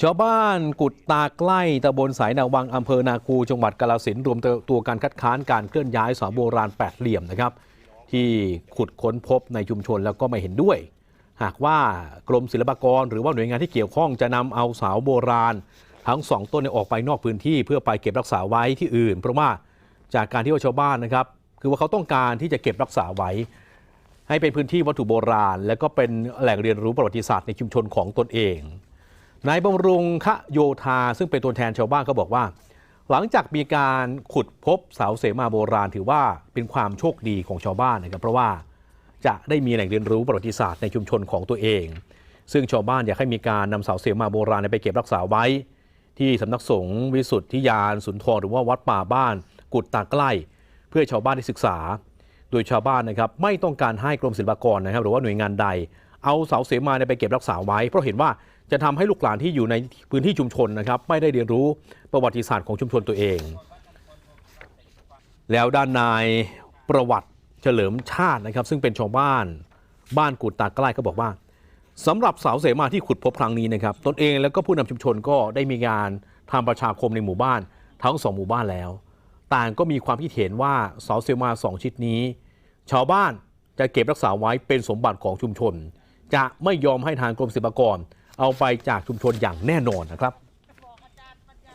ชาวบ้านกุดตาใกล้ตำบลสายนาวังอำเภอนาคูจังหวัดกาฬสินธุ์รวมตัวการคัดค้านการเคลื่อนย้ายเสาโบราณแปดเหลี่ยมนะครับ ที่ขุดค้นพบในชุมชนแล้วก็ไม่เห็นด้วย หากว่ากรมศิลปากร หรือว่าหน่วยงานที่เกี่ยวข้องจะนำเอาเสาโบราณ ทั้งสองต้นนี่ยออกไปนอกพื้นที่เพื่อไปเก็บรักษาไว้ที่อื่น เพราะว่าจากการที่ว่าชาวบ้านนะครับ คือว่าเขาต้องการที่จะเก็บรักษาไว้ ให้เป็นพื้นที่วัตถุโบราณ และก็เป็นแหล่งเรียนรู้ประวัติศาสตร์ในชุมชนของตนเอง นายบำรุงคะโยธาซึ่งเป็นตัวแทนชาวบ้านก็บอกว่า หลังจากมีการขุดพบเสาเสมาโบราณถือว่าเป็นความโชคดีของชาวบ้านนะครับเพราะว่าจะได้มีแหล่งเรียนรู้ประวัติศาสตร์ในชุมชนของตัวเอง ซึ่งชาวบ้านอยากให้มีการนำเสาเสมาโบราณไปเก็บรักษาไว้ ที่สำนักสงฆ์วิสุทธิยานสุนทรหรือว่าวัดป่าบ้าน กุดตาใกล้ เพื่อให้ชาวบ้านได้ศึกษา โดยชาวบ้านนะครับไม่ต้องการให้กรมศิลปากรนะครับ หรือว่าหน่วยงานใด เอาเสาเสมาไปเก็บรักษาไว้ เพราะเห็นว่า จะทำให้ลูกหลานที่อยู่ในพื้นที่ชุมชนนะครับ ไม่ได้เรียนรู้ประวัติศาสตร์ของชุมชนตัวเอง แล้วด้านนายประวัติเฉลิมชาตินะครับ ซึ่งเป็นชาวบ้านบ้านกุดตาใกล้ก็บอกว่าสำหรับเสาเสมาที่ขุดพบครั้งนี้นะครับตนเองแล้วก็ผู้นำชุมชนก็ได้มีการทำประชาคมในหมู่บ้าน ทั้งสองหมู่บ้านแล้ว ต่างก็มีความคิดเห็นว่าเสาเสมาสองชิดนี้ ชาวบ้านจะเก็บรักษาไว้เป็นสมบัติของชุมชน จะไม่ยอมให้ทางกรมศิลปากร เอาไปจากชุมชนอย่างแน่นอนนะครับ